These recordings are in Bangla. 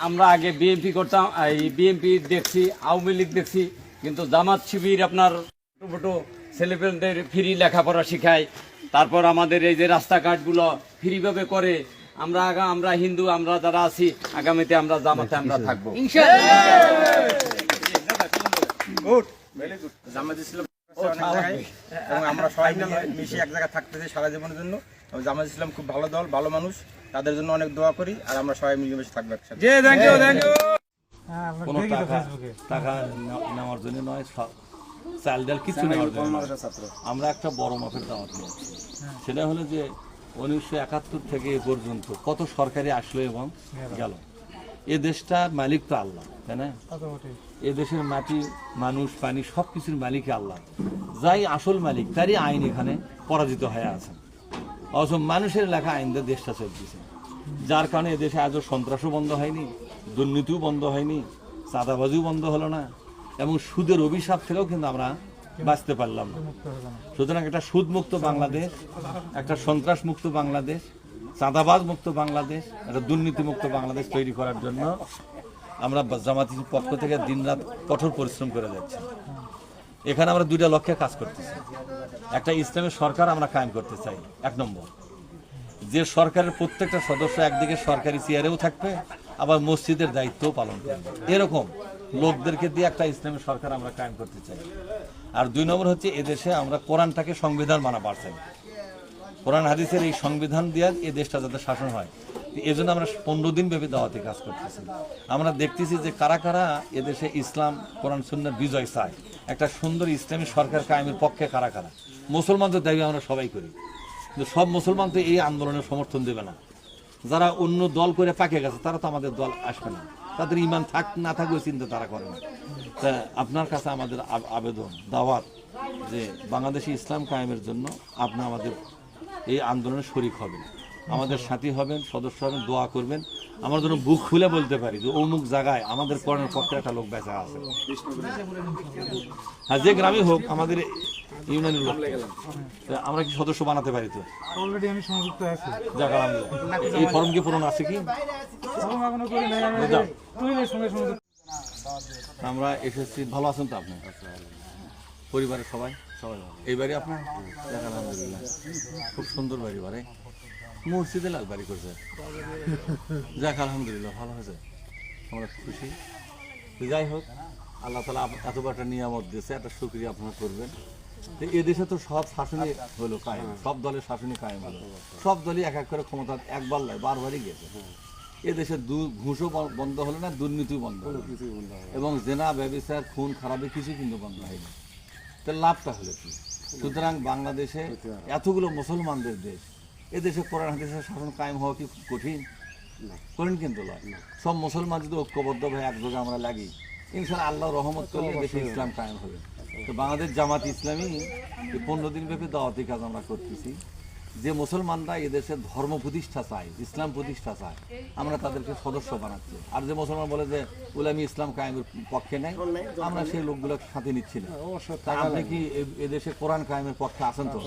আমরা আগে বিএনপি করতাম এই বিএনপি দেখছি আওয়ামী লীগ দেখছি কিন্তু জামাত শিবির আপনার ছোটো ছোটো ছেলেপেলেদের ফ্রি লেখাপড়া শেখায় তারপর আমাদের এই যে রাস্তাঘাটগুলো ফ্রিভাবে করে আমরা আগা- আমরা হিন্দু আমরা যারা আছি আগামীতে আমরা জামাতে আমরা থাকব। আমরা সবাই মিলে মিশে এক জায়গায় থাকতেছি সারা জীবনের জন্য। এবং জামাত ইসলাম খুব ভালো দল ভালো মানুষ। তাদের জন্য অনেক দোয়া করি আর আমরা সবাই মিলেমিশে থাকব একসাথে। কোনো টাকা টাকা নেওয়ার জন্য নয় চাল ডাল কিছু নেওয়ার জন্য আমরা একটা বড় মাপের দাওয়াত নিয়েছি সেটা হলো যে উনিশশো একাত্তর থেকে এ পর্যন্ত কত সরকারি আসলো এবং গেল। এ দেশটার মালিক তো আল্লাহ তাই না? এ দেশের মাটি মানুষ পানি সব কিছুর মালিক আল্লাহ। যাই আসল মালিক তারই আইন এখানে পরাজিত হয়ে আছে। অথচ মানুষের লেখা আইন দিয়ে দেশটা চলতেছে যার কারণে এদেশে আজও সন্ত্রাসও বন্ধ হয়নি, দুর্নীতিও বন্ধ হয়নি, চাঁদাবাজিও বন্ধ হলো না, এবং সুদের অভিশাপ থেকেও কিন্তু আমরা বাঁচতে পারলাম না। সুতরাং একটা সুদমুক্ত বাংলাদেশ, একটা সন্ত্রাস মুক্ত বাংলাদেশ চাঁদাবাজ মুক্ত বাংলাদেশ, একটা দুর্নীতিমুক্ত বাংলাদেশ তৈরি করার জন্য আমরা জামাতির পক্ষ থেকে দিনরাত কঠোর পরিশ্রম করে যাচ্ছি। এখানে আমরা দুইটা লক্ষ্যে কাজ করতেছি। একটা ইসলামের সরকার আমরা কায়েম করতে চাই, এক নম্বর। যে সরকারের প্রত্যেকটা সদস্য একদিকে সরকারি চেয়ারেও থাকবে, আবার মসজিদের দায়িত্বও পালন করবে। এরকম লোকদেরকে দিয়ে একটা ইসলামী সরকার আমরা কায়েম করতে চাই। আর দুই নম্বর হচ্ছে, এদেশে আমরা কোরআনটাকে সংবিধান মানা পারছেন কোরআন, হাদিসের এই সংবিধান দিয়ে এ দেশটা যাতে শাসন হয়। এই জন্য আমরা পনেরো দিন ব্যাপী দাওয়াতে কাজ করতেছি। আমরা দেখতেছি যে কারা কারা এদেশে ইসলাম, কোরআন সুন্নার বিজয় চায়। একটা সুন্দর ইসলামী সরকার কায়েমের পক্ষে কারা কারা? মুসলমান তো দাবি আমরা সবাই করি। কিন্তু সব মুসলমান তো এই আন্দোলনের সমর্থন দেবে না। যারা অন্য দল করে পাকে গেছে, তারা তো আমাদের দল আসবে না। তাদের ইমান থাক, না থাকলেও চিন্তা তারা করে না। তা আপনার কাছে আমাদের আবেদন, দাওয়াত যে বাংলাদেশে ইসলাম কায়েমের জন্য আপনি আমাদের এই আন্দোলনে শরিক হবেন। আমাদের সাথী হবেন সদস্য হবেন দোয়া করবেন। আমরা যেন বুক খুলে বলতে পারি যে অমুক জায়গায় আমাদের করণের পক্ষে একটা লোক বেঁচা আছে। হ্যাঁ যে গ্রামে হোক আমাদের ইউনিয়নের লোক। আমরা কি সদস্য বানাতে পারি তো? অলরেডি আমি সংযুক্ত আছি। যাক এই ফর্ম কি পূরণ আছে কি? আমরা এসেছি ভালো আছেন তো আপনি? পরিবারের সবাই? সবাই ভালো। এই বাড়ি আপনার? খুব সুন্দর বাড়ি বাড়ি। মসজিদে লাল বাড়ি করছে। যাক, আলহামদুলিল্লাহ, ভালো হয়েছে। আমরা খুশি। যাই হোক, আল্লাহ তালা এত একটা নিয়ামত দিয়েছে, একটা সুক্রিয়া আপনারা করবেন। এদেশে তো সব শাসনই হলো কায়েম, সব দলের শাসনই কায়েম হলো। সব দলই এক এক করে ক্ষমতা একবার নয়, বারবারই গেছে এদেশে দু- ঘুষও বন্ধ হলো না, দুর্নীতিও বন্ধ হলো। এবং জেনা ব্যবসার খুন, খারাপে কিছু কিন্তু বন্ধ হয়নি। তো লাভটা হলো কি? সুতরাং বাংলাদেশে এতগুলো মুসলমানদের দেশ এদেশে কোরআন হাদিসের শাসন কায়েম হওয়া কি কঠিন? করেন কিন্তু সব মুসলমান যদি ঐক্যবদ্ধ হয়ে একযোগে আমরা লাগি ইনশাল আল্লাহ রহমত করলে দেশে ইসলাম কায়েম হবে। তো বাংলাদেশ জামাত ইসলামী পনেরো দিন ব্যাপী দাওয়াতি কাজ আমরা করতেছি। যে মুসলমানরা এদেশে ধর্ম প্রতিষ্ঠা চায় ইসলাম প্রতিষ্ঠা চায় আমরা তাদেরকে সদস্য বানাচ্ছি। আর যে মুসলমান বলে যে উলামি ইসলাম কায়েমের পক্ষে নেই আমরা সেই লোকগুলোকে সাথে নিচ্ছি না। আপনি কি এদেশে কোরআন কায়েমের পক্ষে আছেন তো?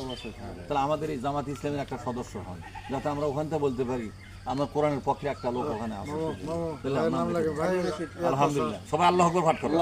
তাহলে আমাদের এই জামাত ইসলামের একটা সদস্য হন যাতে আমরা ওখান থেকে বলতে পারি আমরা কোরআনের পক্ষে একটা লোক ওখানে আছে। আলহামদুলিল্লাহ। সবাই আল্লাহ আকবর পাঠ করো।